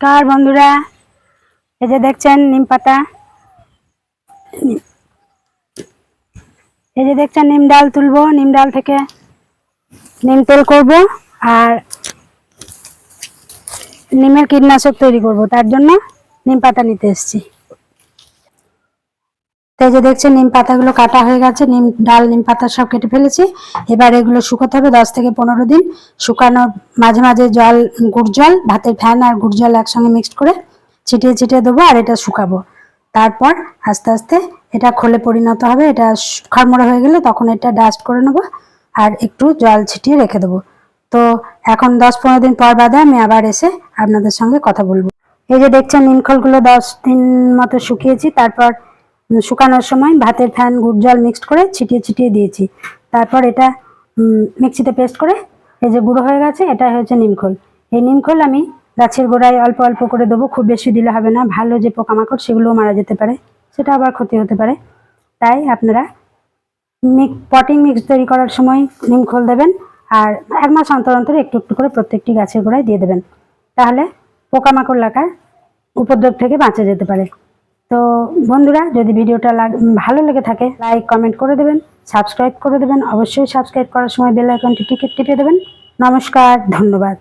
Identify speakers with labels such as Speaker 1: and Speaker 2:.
Speaker 1: নমস্কার বন্ধুরা, এই যে দেখছেন নিম পাতা। এই যে দেখছেন নিম ডাল তুলবো, নিম ডাল থেকে নিম তেল করব আর নিমের কীটনাশক তৈরি করব। তার জন্য নিম পাতা নিতে এসেছি। তো এই যে দেখছেন, নিম পাতাগুলো কাটা হয়ে গেছে, নিম ডাল, নিম পাতা সব কেটে ফেলেছি। এবার এগুলো শুকোতে হবে দশ থেকে পনেরো দিন। শুকানো মাঝে মাঝে জল, গুড় জল, ভাতের ফ্যান আর গুড় জল একসঙ্গে মিক্সড করে ছিটিয়ে ছিটিয়ে দেবো আর এটা শুকাবো। তারপর আস্তে আস্তে এটা খোলে পরিণত হবে, এটা খড়মড়ে হয়ে গেলে তখন এটা ডাস্ট করে নেব আর একটু জল ছিটিয়ে রেখে দেবো। তো এখন দশ পনেরো দিন পর বাদে আমি আবার এসে আপনাদের সঙ্গে কথা বলব। এই যে দেখছেন নিমখলগুলো দশ দিন মতো শুকিয়েছি, তারপর শুকানোর সময় ভাতের ফ্যান, গুড় জল মিক্সড করে ছিটিয়ে ছিটিয়ে দিয়েছি। তারপর এটা মিক্সিতে পেস্ট করে, এই যে গুঁড়ো হয়ে গেছে এটা হয়েছে নিমখোল এই নিমখোল আমি গাছের গোড়ায় অল্প অল্প করে দেবো, খুব বেশি দিলে হবে না, ভালো যে পোকামাকড় সেগুলোও মারা যেতে পারে, সেটা আবার ক্ষতি হতে পারে। তাই আপনারা পটিং মিক্স তৈরি করার সময় নিমখোল দেবেন, আর এক মাস অন্তর অন্তর একটু একটু করে প্রত্যেকটি গাছের গোড়ায় দিয়ে দেবেন। তাহলে পোকামাকড় লাগার উপদ্রব থেকে বাঁচা যেতে পারে। তো বন্ধুরা, যদি ভিডিওটা ভালো লেগে থাকে, লাইক, কমেন্ট করে দেবেন, সাবস্ক্রাইব করে দেবেন, অবশ্যই সাবস্ক্রাইব করার সময় বেল আইকনটি টিকিট টিপে দেবেন। নমস্কার, ধন্যবাদ।